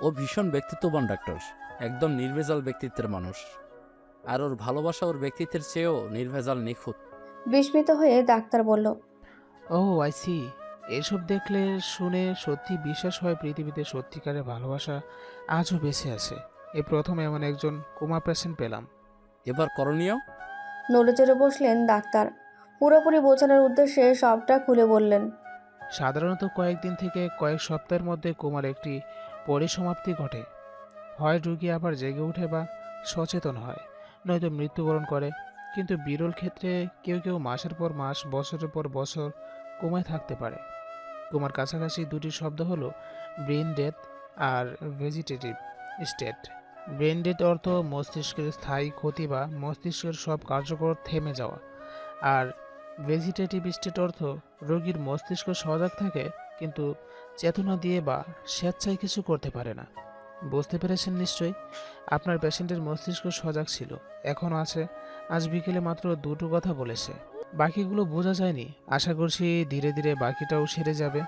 ও ভীষণ ব্যক্তিত্ববান ডাক্তার। একদম নির্ভেজাল ব্যক্তিত্বের মানুষ। আর ওর ভালোবাসা ওর ব্যক্তিত্বের চেয়েও নির্ভেজাল নিখুঁত। বিস্মিত হয়ে ডাক্তার বলল ও আই সি এসব দেখলে শুনে সত্যি বিশ্বাস হয় পৃথিবীতে সত্যিকারের ভালোবাসা আজও বেঁচে আছে। এ প্রথম এমন একজন কোমা পেশেন্ট পেলাম। এবার করণীয়? নড়ে চড়ে বসলেন ডাক্তার। পুরোপুরি বোঝানোর উদ্দেশ্যে সবটা খুলে বললেন সাধারণত কয়েকদিন থেকে কয়েক সপ্তাহের মধ্যে কোমার একটি পরিসমাপ্তি ঘটে। হয় রুগী আবার জেগে ওঠে বা সচেতন হয়, নয়তো মৃত্যুবরণ করে। কিন্তু বিরল ক্ষেত্রে কেউ কেউ মাসের পর মাস, বছরের পর বছর কোমায় থাকতে পারে। কোমার কাছাকাছি দুটি শব্দ হলো ব্রেন ডেথ আর ভেজিটেটিভ স্টেট। ব্রেন ডেথ অর্থ মস্তিষ্কের স্থায়ী ক্ষতি বা মস্তিষ্কের সব কার্যকর থেমে যাওয়া। আর ভেজিটেটিভ স্টেট অর্থ রোগীর মস্তিষ্ক সজাগ থাকে, কিন্তু চেতনা দিয়ে বা স্বেচ্ছায় কিছু করতে পারে না। বুঝতে পেরেছেন নিশ্চয়ই? আপনার পেশেন্টের মস্তিষ্ক সজাগ ছিল এখনও আছে। আজ বিকেলে মাত্র দুটো কথা বলেছে। বাকিগুলো বোঝা যায়নি। আশা করছি ধীরে ধীরে বাকিটাও সেরে যাবে।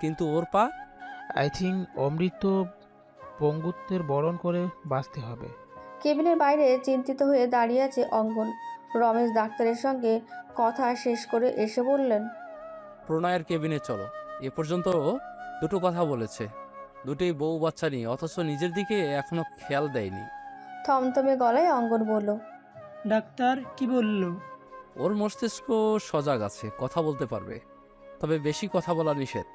কিন্তু ওর পা? আই থিঙ্ক অমৃত পঙ্গুত্বের বরণ করে বাঁচতে হবে। কেবিনের বাইরে চিন্তিত হয়ে দাঁড়িয়ে আছে অঙ্গন। রমেশ ডাক্তারের সঙ্গে কথা শেষ করে এসে বললেন প্রণয়ের কেবিনে চলো। এ পর্যন্ত ও দুটো কথা বলেছে। দুটোই বউ বাচ্চা নিয়ে অথচ নিজের দিকে এখনও খেয়াল দেয়নি। থমথমে গলায় অঙ্গন বলল ডাক্তার কি বলল? ওর মস্তিষ্ক সজাগ আছে কথা বলতে পারবে। তবে বেশি কথা বলা নিষেধ।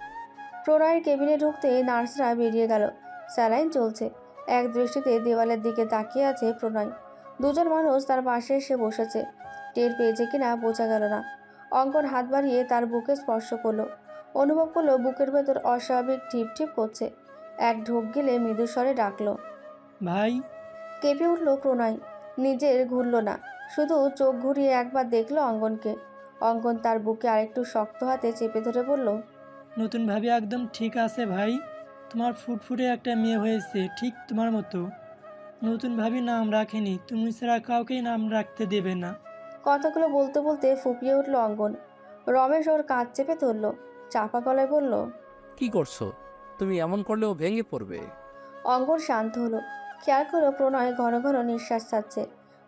প্রণয়ের কেবিনে ঢুকতে নার্সরা বেরিয়ে গেল। স্যালাইন চলছে। এক দৃষ্টিতে দেওয়ালের দিকে তাকিয়ে আছে প্রণয়। দুজন মানুষ তার পাশে এসে বসেছে। টের পেয়েছে কিনা বোঝা গেল না। অঙ্কন হাত বাড়িয়ে তার বুকে স্পর্শ করল। অনুভব করল বুকের ভেতর অস্বাভাবিক ঠিপ ঠিপ করছে। এক ঢোক গেলে মৃদুস্বরে ডাকলো। ভাই। কেঁপে উঠল প্রণয়। নিজের ঘুরল না। শুধু চোখ ঘুরিয়ে একবার দেখল অঙ্গনকে। অঙ্কন তার বুকে আরেকটু শক্ত হাতে চেপে ধরে বলল নতুন ভাবি একদম ঠিক আছে ভাই। তোমার ফুটফুটে একটা মেয়ে হয়েছে ঠিক তোমার মতো। নতুন ভাবি নাম রাখেনি তুমি ছাড়া কাউকেই নাম রাখতে দেবে না। কথাগুলো বলতে বলতে ফুপিয়ে উঠল অঙ্গন। রমেশ ওর কাঁধ চেপে ধরল। চাপা গলায় বলল কি করছ? তুমি এমন করলেও ভেঙে পড়বে। অঙ্গন শান্ত হলো। খেয়াল করল প্রণয় ঘন ঘন নিঃশ্বাস ছাড়ছে।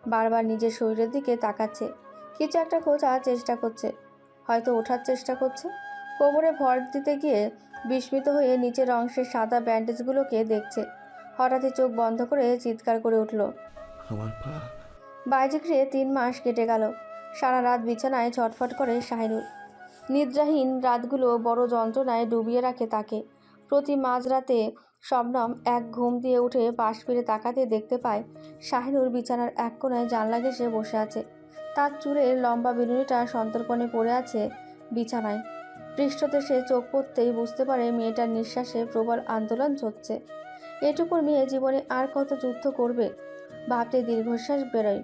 বারবার নিজের শরীরের দিকে তাকাচ্ছে। কিছু একটা খোঁজার চেষ্টা করছে। হয়তো ওঠার চেষ্টা করছে। কোমরে ভর দিতে গিয়ে বিস্মিত হয়ে নিচের অংশের সাদা ব্যান্ডেজগুলোকে দেখছে। হঠাৎই চোখ বন্ধ করে চিৎকার করে উঠল আমার পা। বাইজিক্রে তিন মাস কেটে গেল। সারা রাত বিছানায় ছটফট করে শাহিনুর। নিদ্রাহীন রাতগুলো বড় যন্ত্রণায় ডুবিয়ে রাখে তাকে। প্রতি মাঝরাতে শবনম এক ঘুম দিয়ে উঠে পাশ ফিরে তাকাতে দেখতে পায়, শাহিনুর বিছানার এক কোণায় জানলা ঘেসে বসে আছে। তার চুলের লম্বা বিনুনিটা সন্তর্পণে পড়ে আছে বিছানায়। পৃষ্ঠতে সে চোখ পড়তেই বুঝতে পারে মেয়েটার নিঃশ্বাসে প্রবল আন্দোলন চলছে এটুকুর মেয়ে জীবনে আর কত যুদ্ধ করবে? ভাবতে দীর্ঘশ্বাস বেরোয়।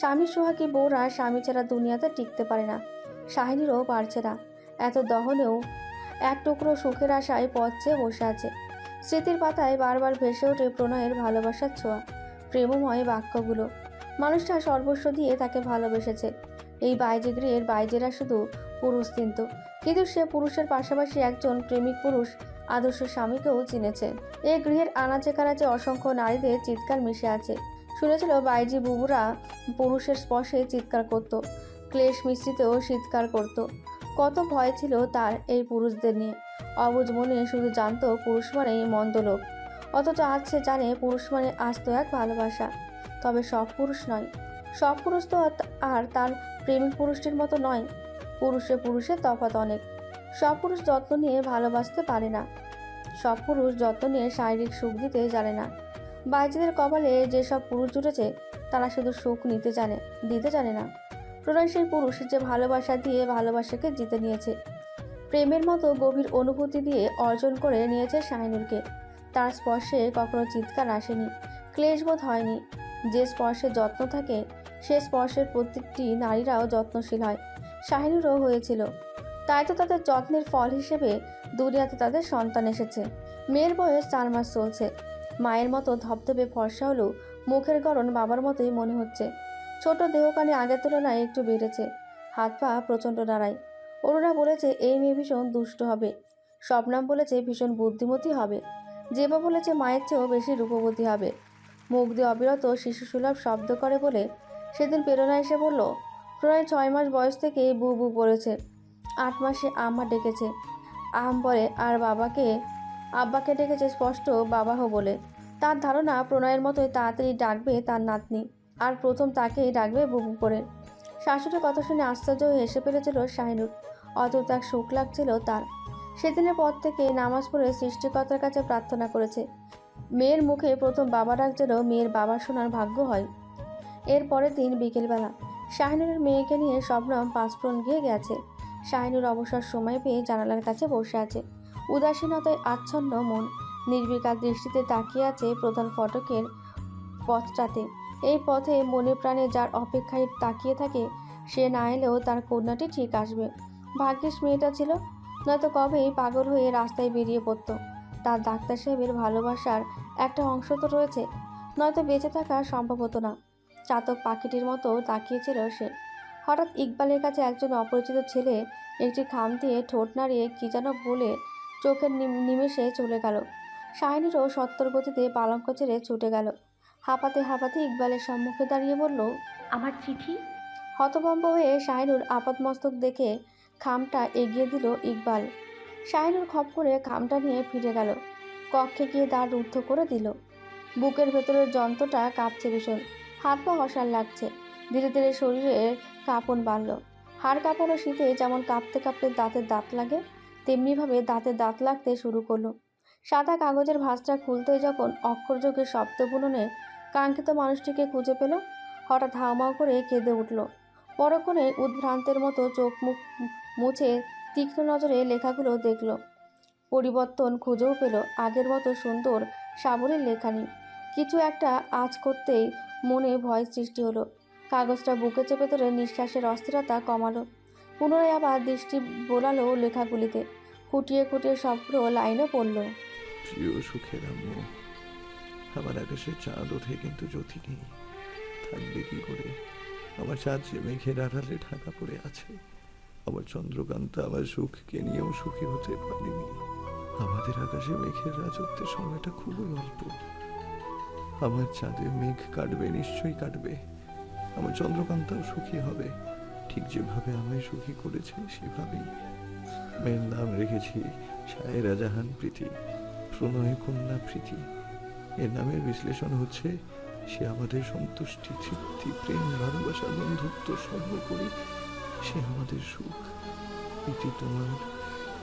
স্বামী সোহাগী বউরা স্বামী ছাড়া দুনিয়াতে টিকতে পারে না। শাহিনীরও পারছে না। এত দহনেও এক টুকরো সুখের আশায় পথ চেয়ে বসে আছে। স্মৃতির পাতায় বারবার ভেসে ওঠে প্রণয়ের ভালোবাসার ছোঁয়া, প্রেমময় বাক্যগুলো। মানুষটা সর্বস্ব দিয়ে তাকে ভালোবেসেছে। এই বাইজে গৃহের বাইজেরা শুধু পুরুষ চিনত কিন্তু সে পুরুষের পাশাপাশি একজন প্রেমিক পুরুষ, আদর্শ স্বামীকেও চিনেছে। এই গৃহের আনাচে কানাচে অসংখ্য নারীদের চিৎকার মিশে আছে। শুনেছিল বাইজি বুবুরা পুরুষের স্পর্শে চিৎকার করত। ক্লেশ মিশ্রিতেও চিৎকার করত। কত ভয় ছিল তার এই পুরুষদের নিয়ে। অবুজ মনে শুধু জানতো পুরুষ মানেই মন্দ লোক। অথচ আজ সে জানে পুরুষ মানে আস্ত এক ভালোবাসা। তবে সব পুরুষ নয়। সব পুরুষ তো আর- তার প্রেমিক পুরুষটির মতো নয়। পুরুষে পুরুষের তফাৎ অনেক। সব পুরুষ যত্ন নিয়ে ভালোবাসতে পারে না। সব পুরুষ যত্ন নিয়ে শারীরিক সুখ দিতে জানে না। বাইজিদের কপালে যেসব পুরুষ জুটেছে, তারা শুধু সুখ নিতে জানে, দিতে জানে না। প্রণয় সেই পুরুষ যে ভালোবাসা দিয়ে ভালোবাসাকে জিতে নিয়েছে। প্রেমের মতো গভীর অনুভূতি দিয়ে অর্জন করে নিয়েছে শাহিনুরকে তার স্পর্শে কখনো চিৎকার আসেনি, ক্লেশবোধ হয়নি। যে স্পর্শে যত্ন থাকে, সে স্পর্শের প্রত্যেকটি নারীরাও যত্নশীল হয়। শাহিনুরও হয়েছিল। তাই তো তাদের যত্নের ফল হিসেবে দুনিয়াতে তাদের সন্তান এসেছে। মেয়ের বয়স চার মাস চলছে। মায়ের মতো ধবধবে ফর্সা হলেও মুখের গড়ন বাবার মতোই মনে হচ্ছে। ছোট দেহকানি আগের তুলনায় একটু বেড়েছে। হাত পা প্রচণ্ড নাড়ায়। অরুণা বলেছে, এই মেয়ে ভীষণ দুষ্ট হবে। স্বপ্নাম বলেছে, ভীষণ বুদ্ধিমতী হবে। জেবা বলেছে, মায়ের চেয়েও বেশি রূপবতী হবে। মুখ দিয়ে অবিরত শিশুসুলভ শব্দ করে বলে সেদিন প্রেরণা এসে বলল, প্রায় ছয় মাস বয়স থেকে বু বু পড়েছে। আট মাসে আম্মা ডেকেছে। আম বলে, আর বাবাকে? আব্বাকে ডেকেছে স্পষ্ট বাবাহ বলে। তার ধারণা, প্রণয়ের মতোই তাড়াতাড়ি ডাকবে তার নাতনি। আর প্রথম তাকেই ডাকবে বুবু করে। শাশুড়ির কথা শুনে আশ্চর্য হয়ে হেসে ফেলেছিল শাহিনুর। অত তার সুখ লাগছিল তার। সেদিনের পর থেকে নামাজ পড়ে সৃষ্টিকর্তার কাছে প্রার্থনা করেছে। মেয়ের মুখে প্রথম বাবা ডাক যেন মেয়ের বাবা শোনার ভাগ্য হয়। এর পরের দিন বিকেলবেলা শাহিনুরের মেয়েকে নিয়ে স্বপ্নম পাঁচফ্রন গিয়ে গেছে। শাহিনুর অবসর সময় পেয়ে জানালার কাছে বসে আছে। উদাসীনতায় আচ্ছন্ন মন, নির্বিকার দৃষ্টিতে তাকিয়ে আছে প্রধান ফটকের পথটাতে। এই পথে মনে প্রাণে যার অপেক্ষায় তাকিয়ে থাকে, সে না এলেও তার কন্যাটি ঠিক আসবে। ভাগ্যিস মেয়েটা ছিল, নয়তো কবেই পাগল হয়ে রাস্তায় বেরিয়ে পড়তো। তার ডাক্তার সাহেবের ভালোবাসার একটা অংশ তো রয়েছে, নয়তো বেঁচে থাকা সম্ভব হতো না। চাতক পাখিটির মতো তাকিয়েছিল সে। হঠাৎ ইকবালের কাছে একজন অপরিচিত ছেলে একটি খাম দিয়ে ঠোঁট নাড়িয়ে কী যেন বলে চোখের নিম- নিমেষে চলে গেল। শাহিনীরও সত্তর গতিতে পালঙ্ক ছেড়ে ছুটে গেল। হাঁপাতে হাঁপাতে ইকবালের সম্মুখে দাঁড়িয়ে বলল আমার চিঠি? হতভম্ব হয়ে শাহিনুর আপাতমস্তক দেখে খামটা এগিয়ে দিল ইকবাল। শাহিনুর খপ করে খামটা নিয়ে ফিরে গেল। কক্ষে গিয়ে দাঁড় রুদ্ধ করে দিল। বুকের ভেতরের যন্ত্রটা কাঁপছে ভীষণ। হাত পা অসার লাগছে। ধীরে ধীরে শরীরের কাঁপন বাড়ল। হাড় কাঁপানো শীতে যেমন কাঁপতে কাঁপতে দাঁতের দাঁত লাগে তেমনিভাবে দাঁতে দাঁত লাগতে শুরু করল। সাদা কাগজের ভাঁজটা খুলতে যখন অক্ষরযোগে শব্দ বুননে কাঙ্ক্ষিত মানুষটিকে খুঁজে পেল। হঠাৎ হাওমাও করে কেঁদে উঠল। পরক্ষণে উদ্ভ্রান্তের মতো চোখ মুখ মুছে তীক্ষ্ণ নজরে লেখাগুলো দেখল। পরিবর্তন খুঁজেও পেল আগের মতো সুন্দর সাবলীল লেখানি। কিছু একটা আজ করতেই মনে ভয় সৃষ্টি হলো। কাগজটা বুকে চেপে ধরে নিঃশ্বাসের অস্থিরতা কমালো। পুনরায় আবার দৃষ্টি বোলালো লেখাগুলিতে। খুঁটিয়ে খুঁটিয়ে সবগুলো লাইনে পড়ল। প্রিয় সুখের আম্মু আমার আকাশে চাঁদ ওঠে কিন্তু জ্যোতি নেই। থাকবে কি করে? আমার চাঁদ যে মেঘের আড়ালে ঢাকা পড়ে আছে। আমার চন্দ্রকান্ত আমার সুখকে নিয়েও সুখী হতে পারেনি। আমাদের আকাশে মেঘের রাজত্বের সময়টা খুবই অল্প। আমার চাঁদে মেঘ কাটবে, নিশ্চয়ই কাটবে। আমার চন্দ্রকান্তাও সুখী হবে। ঠিক যেভাবে আমায় সুখী করেছে, সেভাবেই। মেয়ের নাম রেখেছি শায়েরা জাহান প্রীতি প্রণয় কন্যা প্রীতি। এর নামের বিশ্লেষণ হচ্ছে, সে আমাদের সন্তুষ্টি, তৃপ্তি, প্রেম, ভালোবাসা, বন্ধুত্ব সর্বোপরি সে আমাদের সুখ, এটি তোমার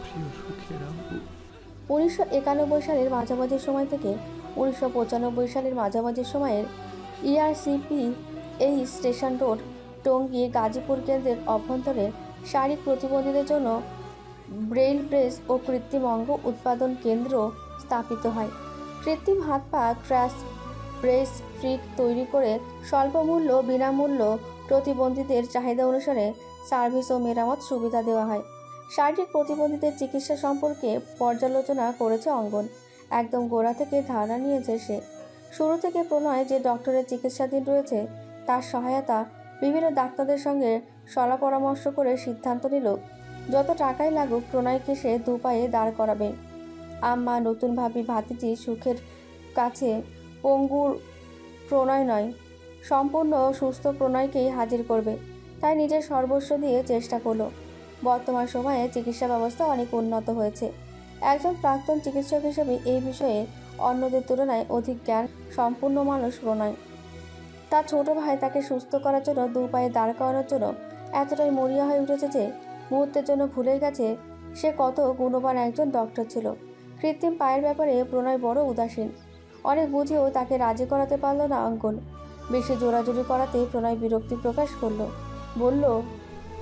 প্রিয় সুখের আম্বু উনিশশো একানব্বই সালের মাঝামাঝি সময় থেকে উনিশশো পঁচানব্বই সালের মাঝামাঝি সময়ের E ইআরসিপি এই স্টেশন রোড, টঙ্গী, গাজীপুর কেন্দ্রের অভ্যন্তরে শারীরিক প্রতিবন্ধীদের জন্য ব্রেইল প্রেস ও কৃত্রিম অঙ্গ উৎপাদন কেন্দ্র স্থাপিত হয়। কৃত্রিম হাত পা ক্র্যাশ ব্রেস ট্রিক তৈরি করে স্বল্পমূল্য, বিনামূল্য প্রতিবন্ধীদের চাহিদা অনুসারে সার্ভিস ও মেরামত সুবিধা দেওয়া হয়। শারীরিক প্রতিবন্ধীদের চিকিৎসা সম্পর্কে পর্যালোচনা করেছে অঙ্গন। একদম গোড়া থেকে ধারণা নিয়েছে সে। শুরু থেকে প্রণয় যে ডক্টরের চিকিৎসাধীন রয়েছে, তার সহায়তা বিভিন্ন ডাক্তারদের সঙ্গে সলা পরামর্শ করে সিদ্ধান্ত নিল, যত টাকাই লাগুক প্রণয়কে সে দুপায়ে দাঁড় করাবে। আম্মা নতুন ভাবি ভাতিজি সুখের কাছে পঙ্গুর প্রণয় নয়, সম্পূর্ণ সুস্থ প্রণয়কেই হাজির করবে। তাই নিজের সর্বস্ব দিয়ে চেষ্টা করল। বর্তমান সময়ে চিকিৎসা ব্যবস্থা অনেক উন্নত হয়েছে। একজন প্রাক্তন চিকিৎসক হিসেবে এই বিষয়ে অন্যদের তুলনায় অধিক জ্ঞান, সম্পূর্ণ মানুষ প্রণয়। তার ছোট ভাই তাকে সুস্থ করার জন্য দু পায়ে দাঁড় করানোর জন্য এতটাই মরিয়া হয়ে উঠেছে যে মুহূর্তের জন্য ভুলে গেছে। সে কত গুণবান একজন ডক্টর ছিল। কৃত্রিম পায়ের ব্যাপারে প্রণয় বড় উদাসীন। অনেক বুঝেও তাকে রাজি করাতে পারল না অঙ্কন। বেশি জোরাজুরি করাতে প্রণয় বিরক্তি প্রকাশ করল। বলল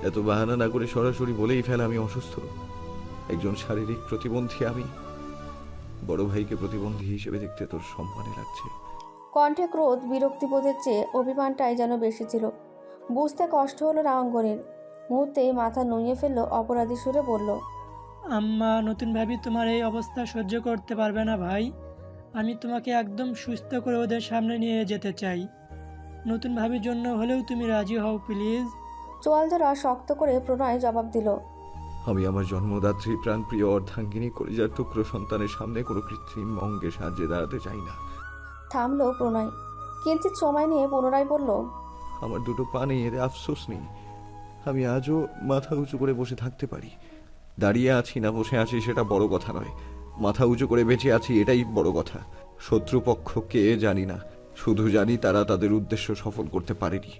এত বাহানা না করে সরাসরি বলেই ফেল আমি অসুস্থ। একজন শারীরিক প্রতিবন্ধী আমি। বড় ভাইকে প্রতিবন্ধী হিসেবে দেখতে তোর সম্মানে লাগছে। কণ্ঠে ক্রোধ বিরক্তিবোধের চেয়ে অভিমানটাই যেন বেশি ছিল। বুঝতে কষ্ট হলো না অঙ্গনের। মুহূর্তেই মাথা নুইয়ে ফেলল অপরাধী সুরে বলল আম্মা নতুন ভাবি তোমার এই অবস্থা সহ্য করতে পারবে না ভাই। আমি তোমাকে একদম সুস্থ করে ওদের সামনে নিয়ে যেতে চাই। নতুন ভাবির জন্য হলেও তুমি রাজি হও প্লিজ। চোয়াল জোড়া শক্ত করে প্রণয় জবাব দিল। আমি আমার জন্মদাত্রী প্রাণপ্রিয় অর্ধাঙ্গিনী কলিজার টুকরো সন্তানের সামনে কোনো কৃত্রিম অঙ্গে সাহায্যে দাঁড়াতে চাই না। থামলো প্রণয়। কিঞ্চিত সময় নিয়ে পুনরায় বলল আমার দুটো পা নেই এতে আফসোস নেই। আমি আজও মাথা উঁচু করে বসে থাকতে পারি। দাঁড়িয়ে আছি না বসে আছি সেটা বড় কথা নয়। মাথা উঁচু করে বেঁচে আছি এটাই বড় কথা। শত্রুপক্ষ কে জানি না। শুধু জানি তারা তাদের উদ্দেশ্য সফল করতে পারেনি।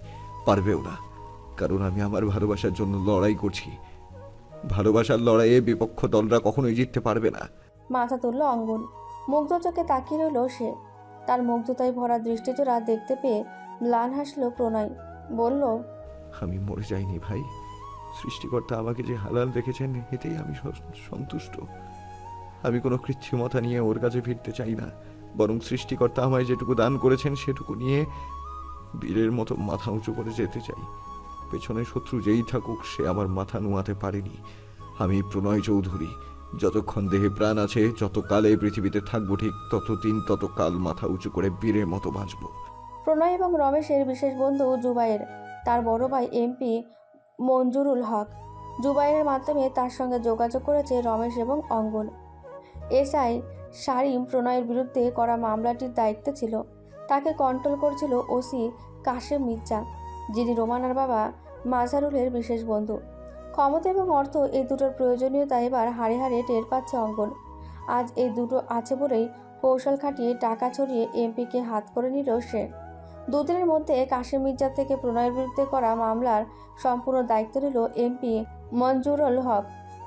পারবেও না। কারণ আমি আমার ভালোবাসার জন্য লড়াই করছি। ভালোবাসার লড়াইয়ে বিপক্ষ দলরা কখনোই জিততে পারবে না। মাথা তুলল অঙ্গন। মুগ্ধ চোখে তাকিয়ে রইল সে। তার মুগ্ধতায় ভরা দৃষ্টিজোড়া দেখতে পেয়ে ম্লান হাসলো প্রণয়। বলল আমি মরে যাইনি ভাই। সৃষ্টিকর্তা আমাকে যে হালাল রেখেছেন এতেই আমি সন্তুষ্ট। আমি কোনো কৃত্রিমতা নিয়ে ওর কাছে ফিরতে চাই না। বরং সৃষ্টিকর্তা আমায় যেটুকু দান করেছেন, সেটুকু নিয়ে বীরের মতো মাথা উঁচু করে যেতে চাই। পেছনে শত্রু যেই থাকুক, সে আমার মাথা নুয়াতে পারেনি। আমি প্রণয় চৌধুরী। যতক্ষণ দেহে প্রাণ আছে, যতকাল পৃথিবীতে থাকব ঠিক ততদিন ততকাল মাথা উঁচু করে বীরের মতো বাঁচবো। প্রণয় এবং রমেশের বিশেষ বন্ধু জুবাইর। তার বড় ভাই এমপি মঞ্জুরুল হক। জুবাইরের মাধ্যমে তার সঙ্গে যোগাযোগ করেছে রমেশ এবং অঙ্গন এসআই সারিম প্রণয়ের বিরুদ্ধে করা মামলাটির দায়িত্বে ছিল। তাকে কন্ট্রোল করছিল ওসি কাশেম মির্জা, যিনি রোমানার বাবা মাজারুলের বিশেষ বন্ধু। ক্ষমতা এবং অর্থ এই দুটোর প্রয়োজনীয়তা এবার হাড়ে হাড়ে টের পাচ্ছে অঙ্গন আজ এই দুটো আছে বলেই কৌশল খাটিয়ে টাকা ছড়িয়ে এমপিকে হাত করে নিল সে। দুদিনের মধ্যে কাশিম মির্জা থেকে প্রণয়ের বিরুদ্ধে করা মামলার সম্পূর্ণ দায়িত্ব নিল এমপি মঞ্জুরুল হক।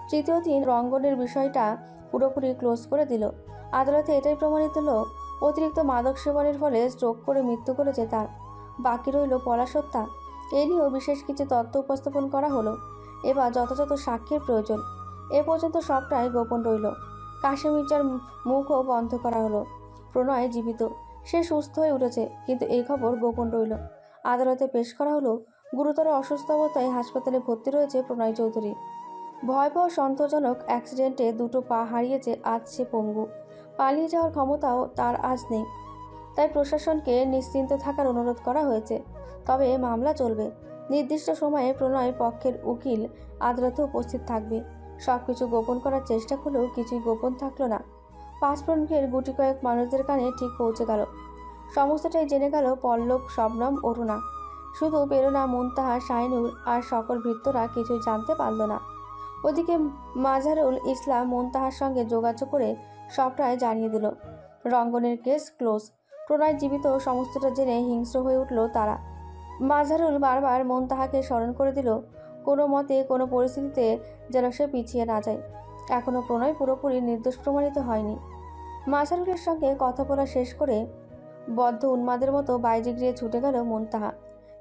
তৃতীয় দিন রঙ্গনের বিষয়টা পুরোপুরি ক্লোজ করে দিল। আদালতে এটাই প্রমাণিত হলো, অতিরিক্ত মাদক সেবনের ফলে স্ট্রোক করে মৃত্যু করেছে তার। বাকি রইল পলাশ হত্যা এ নিয়েও বিশেষ কিছু তথ্য উপস্থাপন করা হলো। এবার যথাযথ সাক্ষীর প্রয়োজন। এ পর্যন্ত সবটাই গোপন রইল। কাশিম মির্জার মুখও বন্ধ করা হলো। প্রণয় জীবিত। সে সুস্থ হয়ে উঠেছে, কিন্তু এই খবর গোপন রইল। আদালতে পেশ করা হলো গুরুতর অসুস্থ অবস্থায় হাসপাতালে ভর্তি রয়েছে প্রণয় চৌধুরী। ভয়াবহ সন্তোষজনক অ্যাক্সিডেন্টে দুটো পা হারিয়েছে আজ সে পঙ্গু। পালিয়ে যাওয়ার ক্ষমতাও তার আজ নেই। তাই প্রশাসনকে নিশ্চিন্ত থাকার অনুরোধ করা হয়েছে। তবে মামলা চলবে। নির্দিষ্ট সময়ে প্রণয় পক্ষের উকিল আদালতে উপস্থিত থাকবে। সব কিছু গোপন করার চেষ্টা করলেও কিছুই গোপন থাকল না। পাঁচফ্রন্টের গুটি কয়েক মানুষদের কানে ঠিক পৌঁছে গেল। সমস্তটাই জেনে গেল পল্লব, শবনম, অরুণা। শুধু পেরোনা, মুনতাহা শাহিনুর আর সকল ভৃত্যরা কিছুই জানতে পারল না। ওদিকে মাজারুল ইসলাম মুনতাহার সঙ্গে যোগাযোগ করে সবটাই জানিয়ে দিল। রঙ্গনের কেস ক্লোজ। প্রণয় জীবিত, সমস্তটা জেনে হিংস্র হয়ে উঠল তারা। মাজারুল বারবার মুনতাহাকে স্মরণ করে দিল, কোনো মতে কোনো পরিস্থিতিতে যেন সে পিছিয়ে না যায়। এখনও প্রণয় পুরোপুরি নির্দোষ প্রমাণিত হয়নি। মাজারুলের সঙ্গে কথা বলা শেষ করে বদ্ধ উন্মাদের মতো বাইরে গিয়ে ছুটে গেল মুনতাহা।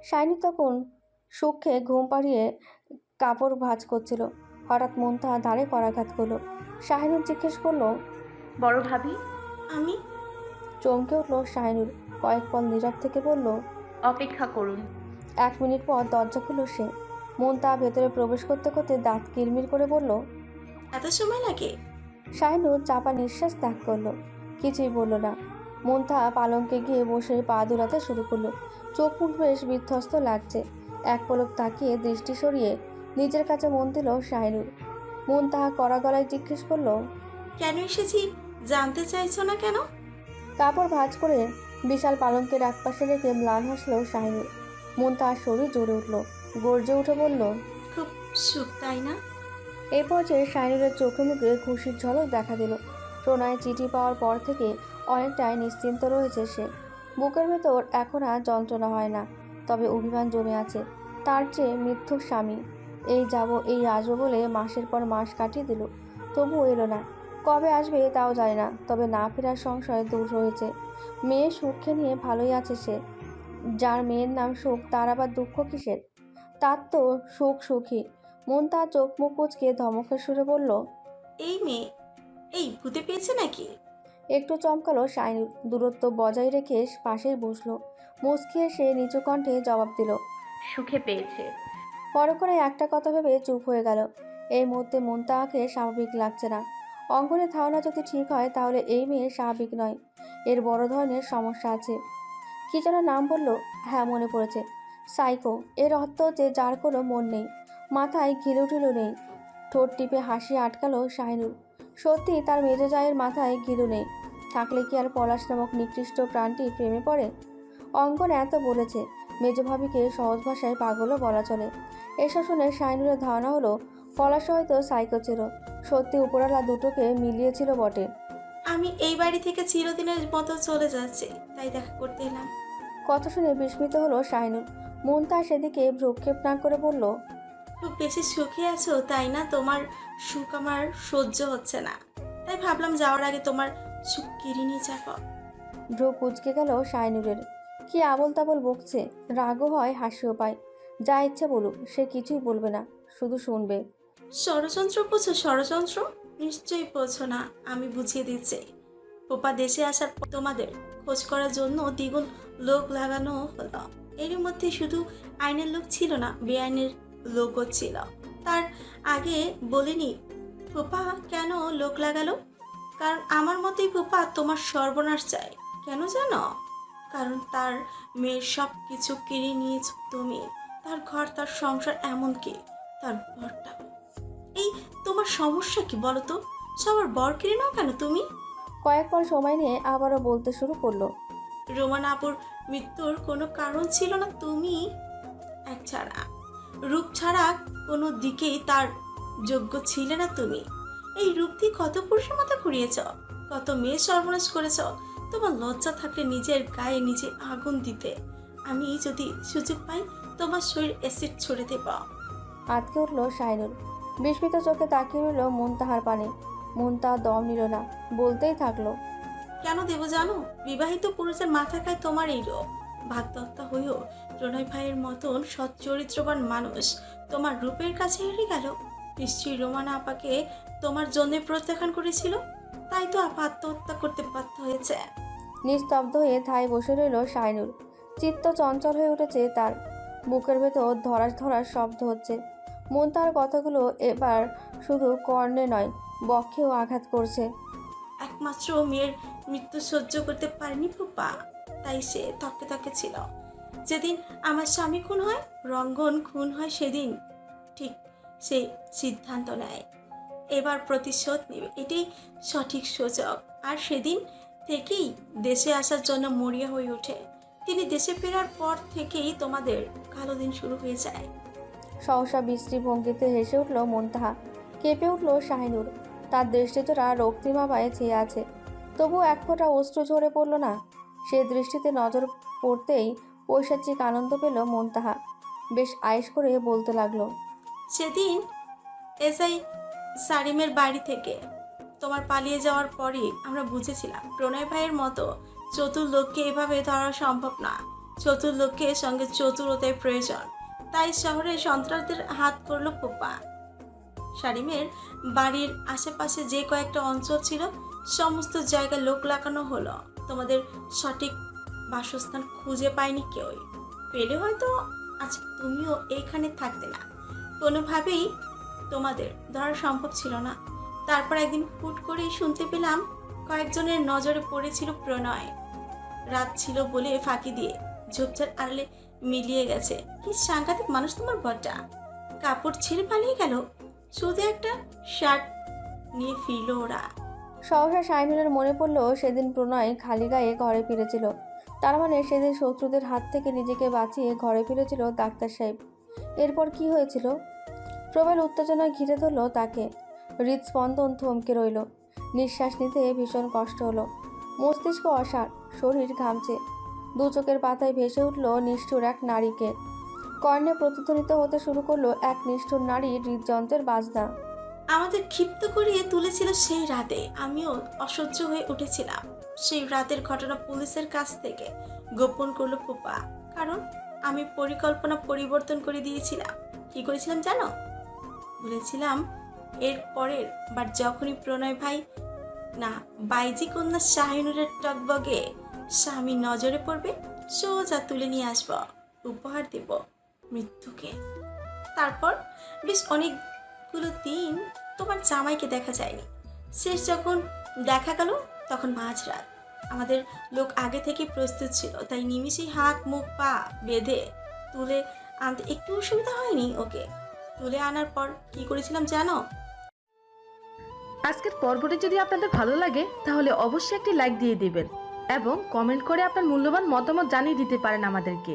শাইনি তখন সুখে ঘুম পাড়িয়ে কাপড় ভাঁজ করছিল। হঠাৎ মুনতাহা দাঁড়ে করাঘাত করল। শাহিনুর জিজ্ঞেস করল বড় ভাবি? আমি? চমকে উঠল শাহিনুর কয়েক পল নীরব থেকে বলল অপেক্ষা করুন। এক মিনিট পর দরজা খুলল সে। মন মুনতাহা ভেতরে প্রবেশ করতে করতে দাঁত কিরমির করে বলল এত সময় লাগে? শাহিনুর চাপা নিঃশ্বাস ত্যাগ করল। কিছুই বলল না। মুনতাহা পালঙ্কে গিয়ে বসে পা দুলাতে শুরু করল। চোখ মুখ বেশ বিধ্বস্ত লাগছে। এক পলক তাকিয়ে দৃষ্টি সরিয়ে নিজের কাছে মন দিল শাহিনুর মুনতাহা কড়া গলায় জিজ্ঞেস করল কেন এসেছি? জানতে চাইছো না কেন? কাপড় ভাঁজ করে বিশাল পালঙ্কের একপাশে রেখে ম্লান হাসলো শাহিনুর মুনতাহার শরীর জ্বরে উঠল। গর্জে উঠে বলল খুব সুখ তাই না? এই পর্যায়ে শাইনুরের চোখে মুখে খুশির ঝলক দেখা দিল। প্রণয় চিঠি পাওয়ার পর থেকে অনেকটাই নিশ্চিন্ত রয়েছে সে। বুকের ভেতর এখন আর যন্ত্রণা হয় না, তবে অভিমান জমে আছে। তার চেয়ে মৃত্যুর স্বামী। এই যাব, এই আসব বলে মাসের পর মাস কাটিয়ে দিল। তবু এলো না। কবে আসবে তাও যায় না, তবে না ফেরার সংশয় দূর হয়েছে। মেয়ে সুখকে নিয়ে ভালোই আছে সে। যার মেয়ের নাম সুখ, তার আবার দুঃখ কিসের? তার তো সুখ সুখী। মন তার চোখ মুখ কুচকে ধমকের সুরে বলল এই মেয়ে এই ভূতে পেয়েছে নাকি? একটু চমকালো শাইনুর দূরত্ব বজায় রেখে পাশেই বসল। মুচকি এসে নিচু কণ্ঠে জবাব দিল সুখে পেয়েছে। পরক্ষণে একটা কথা ভেবে চুপ হয়ে গেল। এই মুহূর্তে মন তাহাকে স্বাভাবিক লাগছে না। অঙ্গনের ধারণা যদি ঠিক হয় তাহলে এই মেয়ে স্বাভাবিক নয়। এর বড় ধরনের সমস্যা আছে। কি যেন নাম বলল হ্যাঁ মনে পড়েছে। সাইকো এর অর্থ যে যার কোনো মন নেই। মাথায় ঘিলুটিলু নেই। ঠোঁট টিপে হাসি আটকালো শাহিনুর। সত্যি তার মেজো জায়ের মাথায় ঘিলু নেই। থাকলে কি আর পলাশ নামক নিকৃষ্ট প্রাণটি প্রেমে পড়ে? অঙ্কন এত বলেছে মেজো ভাবিকে সহজ ভাষায় পাগলও বলা চলে। এসব শুনে শাইনুরের ধারণা হলো পলাশ হয়তো সাইকো ছিল। সত্যি উপরালা দুটোকে মিলিয়েছিল বটে। আমি এই বাড়ি থেকে চিরদিনের মতো চলে যাচ্ছি তাই দেখা করতে এলাম। কথা শুনে বিস্মিত হলো শাইনুর মন তার সেদিকে ভ্রুক্ষেপ না করে বলল খুব বেশি সুখী আছো তাই না? তোমার সুখ আমার সহ্য হচ্ছে না। তাই ভাবলাম যাওয়ার আগে তোমার সুখ কেড়ে নিয়ে যাব। ভ্রু কুচকে গেল শাইনুরের কি আবল তাবল বকছে রাগও হয় হাসিও পায়। যা ইচ্ছে বলুক সে কিছুই বলবে না শুধু শুনবে। ষড়যন্ত্র বোঝো ষড়যন্ত্র? নিশ্চয়ই বোঝো না আমি বুঝিয়ে দিচ্ছি। পোপা দেশে আসার পর তোমাদের খোঁজ করার জন্য দ্বিগুণ লোক লাগানো হলো। এরই মধ্যে শুধু আইনের লোক ছিল না বেআইনের লোকও ছিল। তার আগে বলিনি পোপা কেন লোক লাগালো? কারণ আমার মতেই পোপা তোমার সর্বনাশ চায়। কেন জানো? কারণ তার মেয়ের সব কিছু কেড়ে নিয়েছ তুমি। তার ঘর তার সংসার এমনকি তার বরটা। এই তোমার সমস্যা কি বলো তো? সবার বর কিনে নাও কেন তুমি? কয়েক পর সময় নিয়ে আবারও বলতে শুরু করল। রোমান আপুর মৃত্যুর কোনো কারণ ছিল না তুমি? এক ছাড়া রূপ ছাড়া কোনো দিকেই তার যোগ্য ছিলে না তুমি। এই রূপ দিয়ে কত পুরুষের মতো ঘুরিয়েছ কত মেয়ে সর্বনাশ করেছ। তোমার লজ্জা থাকলে নিজের গায়ে নিজে আগুন দিতে। আমি যদি সুযোগ পাই তোমার শরীর অ্যাসিড ছড়ে দেব। আটকে উঠল শাইনুর বিস্মিত চোখে তাকিয়ে রইল মন তাহার পানে। মন তাহার দম নিল না বলতেই থাকল কেন দেব জানো? বিবাহিত পুরুষের মাথা খায় তোমার এই রোগ। ভাগদত্তা হয়েও প্রণয় ভাইয়ের মতন সৎ চরিত্রবান মানুষ তোমার রূপের কাছে হেরে গেল। নিশ্চয়ই রোমানা আপাকে তোমার জন্য প্রত্যাখ্যান করেছিল। তাই তো আপা আত্মহত্যা করতে বাধ্য হয়েছে। নিস্তব্ধ হয়ে ঠায় বসে রইল শাইনুর চিত্ত চঞ্চল হয়ে উঠেছে তার। বুকের ভেতর ধরাস ধরাস শব্দ হচ্ছে। মন তার কথাগুলো এবার শুধু কর্ণে নয় বক্ষেও আঘাত করছে। একমাত্র মেয়ের মৃত্যু সহ্য করতে পারেনি ফুপা। তাই সে তকে তকে ছিল। যেদিন আমার স্বামী খুন হয়, রঙ্গন খুন হয় সেদিন। ঠিক সে সিদ্ধান্ত নেয়। এবার প্রতিশোধ নেবে, এটাই সঠিক সুযোগ। আর সেদিন থেকেই দেশে আসার জন্য মরিয়া হয়ে ওঠে। তিনি দেশে ফেরার পর থেকেই তোমাদের কালো দিন শুরু হয়ে যায়। সহসা বিশ্রী ভঙ্গিতে হেসে উঠল মন্তাহা। কেঁপে উঠল শাহিনুর। তার দৃষ্টিতরা রক্তিমাবায় চেয়ে আছে। তবু এক ফোঁটা অশ্রু ঝরে পড়ল না। সে দৃষ্টিতে নজর পড়তেই পৈশাচিক আনন্দ পেল মন্তাহা। বেশ আয়েস করে বলতে লাগল, সেদিন এসআই সারিমের বাড়ি থেকে তোমার পালিয়ে যাওয়ার পরই আমরা বুঝেছিলাম প্রণয় ভাইয়ের মতো চতুর লোককে এভাবে ধরা সম্ভব না। চতুর লোককে সঙ্গে চতুরতায় প্রয়োজন। তাই শহরে সন্ত্রাসদের হাত করল পোপা সারিমের বাড়ির আশেপাশে যে কয়েকটা অঞ্চল ছিল সমস্ত জায়গায় লোক লাগানো হলো। তোমাদের সঠিক বাসস্থান খুঁজে পায়নি কেউই। পেলে হয়তো আচ্ছা তুমিও এইখানে থাকতে না। কোনোভাবেই তোমাদের ধরা সম্ভব ছিল না। তারপর একদিন হুট করেই শুনতে পেলাম কয়েকজনের নজরে পড়েছিল প্রণয়। রাত ছিল বলে ফাঁকি দিয়ে ঝোপঝাড় আড়ালে মিলিয়ে গেছে। কি সাংঘাতিক মানুষ তোমার বরটা। কাপড় ছেড়ে পালিয়ে গেল। শুধু একটা শার্ট নিয়ে ফিরল ওরা। সহসা শাইনুরের মনে পড়ল সেদিন প্রণয় খালি গায়ে ঘরে ফিরেছিল। তার মানে সেদিন শত্রুদের হাত থেকে নিজেকে বাঁচিয়ে ঘরে ফিরেছিল ডাক্তার সাহেব। এরপর কি হয়েছিল? প্রবল উত্তেজনা ঘিরে ধরল তাকে। হৃদস্পন্দন থমকে রইল। নিঃশ্বাস নিতে ভীষণ কষ্ট হলো। মস্তিষ্ক অসার শরীর ঘামছে। দু চোখের পাতায় ভেসে উঠল নিষ্ঠুর এক নারীকে। কর্ণে প্রতিধ্বনিত হতে শুরু করল এক নিষ্ঠুর নারীর হৃদযন্ত্রের বাজনা। আমাদের ক্ষিপ্ত করিয়ে তুলেছিল সেই রাতে। আমিও অসহ্য হয়ে উঠেছিলাম। সেই রাতের ঘটনা পুলিশের কাছ থেকে গোপন করল পোপা কারণ আমি পরিকল্পনা পরিবর্তন করে দিয়েছিলাম। কি করেছিলাম জানো? বলেছিলাম, এর পরের বার যখনই প্রণয় ভাই, না, বাইজি কন্যা শাহিনুরের টকবগে স্বামী নজরে পড়বে, সোজা তুলে নিয়ে আসব, উপহার দেব মৃত্যুকে। তারপর বেশ অনেকগুলো দিন তোমার জামাইকে দেখা যায়নি। শেষ যখন দেখা গেল, তখন মাঝরাত। আমাদের লোক আগে থেকে প্রস্তুত ছিল, তাই নিমিষেই হাত, মুখ, পা বেঁধে তুলে আনতে একটু অসুবিধা হয়নি ওকে। তুলে আনার পর কি করেছিলাম জানো? আজকের পর্বটি যদি আপনাদের ভালো লাগে, তাহলে অবশ্যই একটি লাইক দিয়ে দিবেন এবং কমেন্ট করে আপনার মূল্যবান মতামত জানিয়ে দিতে পারেন আমাদেরকে।